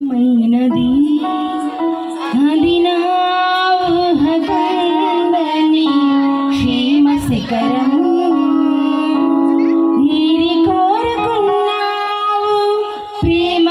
మైనది అది నాహని క్షేమ శిఖరము దీని కోరుకున్నావు ప్రేమ